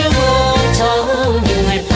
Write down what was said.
주고 정을